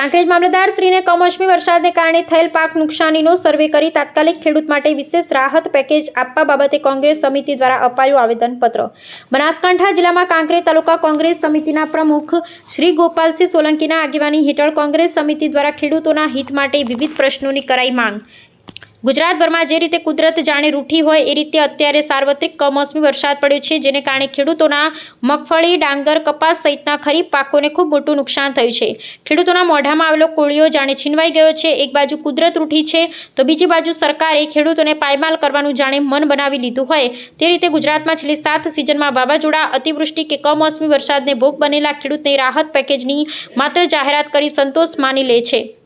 કાંકરેજ મામલતદાર શ્રીને કમોસમી વરસાદને કારણે થયેલ પાક નુકસાનીનો સર્વે કરી તાત્કાલિક ખેડૂત માટે વિશેષ રાહત પેકેજ આપવા બાબતે કોંગ્રેસ સમિતિ દ્વારા અપાયું આવેદનપત્ર. બનાસકાંઠા જિલ્લામાં કાંકરેજ તાલુકા કોંગ્રેસ સમિતિના પ્રમુખ શ્રી ગોપાલસિંહ સોલંકીના આગેવાની હેઠળ કોંગ્રેસ સમિતિ દ્વારા ખેડૂતોના હિત માટે વિવિધ પ્રશ્નોની કરાઈ માંગ. ગુજરાતભરમાં જે રીતે કુદરત જાણે રૂઠી હોય એ રીતે અત્યારે સાર્વત્રિક કમોસમી વરસાદ પડ્યો છે, જેને કારણે ખેડૂતોના મગફળી, ડાંગર, કપાસ સહિતના ખરીફ પાકોને ખૂબ મોટું નુકસાન થયું છે. ખેડૂતોના મોઢામાં આવેલો કોળીઓ જાણે છીનવાઈ ગયો છે, એક બાજુ કુદરત રૂઠી છે, તો બીજી બાજુ સરકારે ખેડૂતોને પાયમાલ કરવાનું જાણે મન બનાવી લીધું હોય. તે રીતે ગુજરાતમાં છેલ્લી સાત સિઝનમાં વાવાઝોડા, અતિવૃષ્ટિ કે કમોસમી વરસાદને ભોગ બનેલા ખેડૂતને રાહત પેકેજની માત્ર જાહેરાત કરી સંતોષ માની લે છે.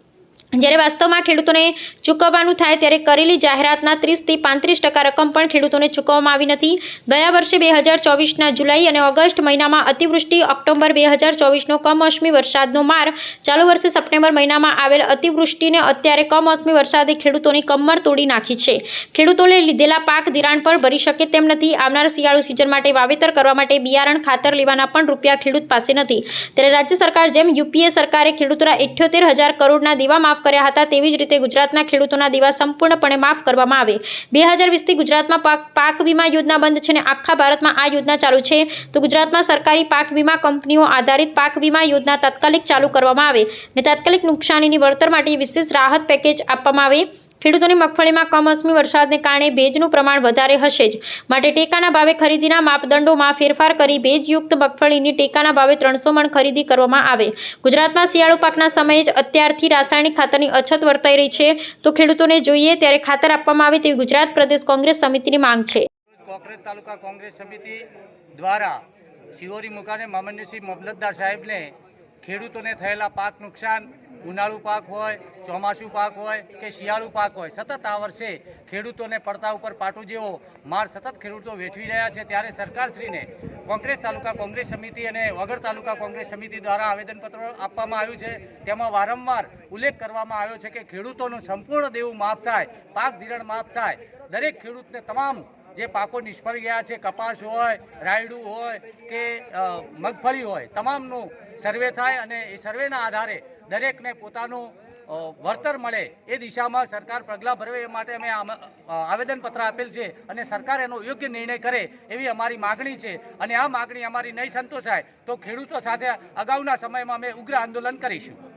જ્યારે વાસ્તવમાં ખેડૂતોને ચૂકવવાનું થાય ત્યારે કરેલી જાહેરાતના ત્રીસથી પાંત્રીસ ટકા રકમ પણ ખેડૂતોને ચૂકવવામાં આવી નથી. ગયા વર્ષે બે હજાર ચોવીસના જુલાઈ અને ઓગસ્ટ મહિનામાં અતિવૃષ્ટિ, ઓક્ટોબર બે હજાર ચોવીસનો કમોસમી વરસાદનો માર, ચાલુ વર્ષે સપ્ટેમ્બર મહિનામાં આવેલ અતિવૃષ્ટિને અત્યારે કમોસમી વરસાદે ખેડૂતોની કમર તોડી નાખી છે. ખેડૂતોને લીધેલા પાક ધિરાણ પર ભરી શકે તેમ નથી. આવનાર શિયાળુ સિઝન માટે વાવેતર કરવા માટે બિયારણ, ખાતર લેવાના પણ રૂપિયા ખેડૂત પાસે નથી. ત્યારે રાજ્ય સરકાર જેમ યુપીએ સરકારે ખેડૂતોના ઇઠ્યોતેર હજાર કરોડના દેવા માફ કર્યા હતા તેવી જ રીતે ગુજરાતના ખેડૂતોના દેવા સંપૂર્ણપણે માફ કરવામાં આવે. બે હજાર વીસથી ગુજરાતમાં પાક પાક વીમા યોજના બંધ છે અને આખા ભારતમાં આ યોજના ચાલુ છે. તો ગુજરાતમાં સરકારી પાક વીમા કંપનીઓ આધારિત પાક વીમા યોજના તાત્કાલિક ચાલુ કરવામાં આવે અને તાત્કાલિક નુકસાનીની વળતર માટે વિશેષ રાહત પેકેજ આપવામાં આવે. ખેડૂતોની મગફળીમાં કમોસમી વરસાદને કારણે ભેજનું પ્રમાણ વધારે હશે જ. માટે ટેકાના ભાવે ખરીદીના માપદંડોમાં ફેરફાર કરી ભેજયુક્ત મગફળીની ટેકાના ભાવે ત્રણસો મણ ખરીદી કરવામાં આવે. ગુજરાતમાં શિયાળુ પાકના સમયે જ અત્યારથી રાસાયણિક ખાતરની અછત વર્તાઈ રહી છે. તો ખેડૂતોને જોઈએ ત્યારે ખાતર આપવામાં આવે તેવી ગુજરાત પ્રદેશ કોંગ્રેસ સમિતિની માંગ છે. તાલુકા કોંગ્રેસ સમિતિ દ્વારા શિવોરી મુકાને મામન્યસિંહ મબલતદાર સાહેબને ખેડૂતોને થયેલા પાક નુકસાન ઉનાળુ પાક હોય, ચોમાસું પાક હોય કે શિયાળુ પાક હોય, સતત આ વર્ષે ખેડૂતોને પડતા ઉપર પાટું જેવો માર સતત ખેડૂતો વેઠવી રહ્યા છે. ત્યારે સરકારશ્રીને કોંગ્રેસ તાલુકા કોંગ્રેસ સમિતિ અને વગર તાલુકા કોંગ્રેસ સમિતિ દ્વારા આવેદનપત્ર આપવામાં આવ્યું છે. તેમાં વારંવાર ઉલ્લેખ કરવામાં આવ્યો છે કે ખેડૂતોનું સંપૂર્ણ દેવું માફ થાય, પાક ધિરણ માફ થાય. દરેક ખેડૂતને તમામ જે પાકો નિષ્ફળ ગયા છે, કપાસ હોય, રાયડું હોય કે મગફળી હોય, તમામનું સર્વે થાય અને એ સર્વેના આધારે દરેકને પોતાનું વળતર મળે એ દિશામાં સરકાર પગલાં ભરવે એ માટે અમે આવેદનપત્ર આપેલ છે અને સરકાર એનો યોગ્ય નિર્ણય કરે એવી અમારી માગણી છે અને આ માગણી અમારી નહીં સંતોષાય તો ખેડૂતો સાથે અગાઉના સમયમાં અમે ઉગ્ર આંદોલન કરીશું.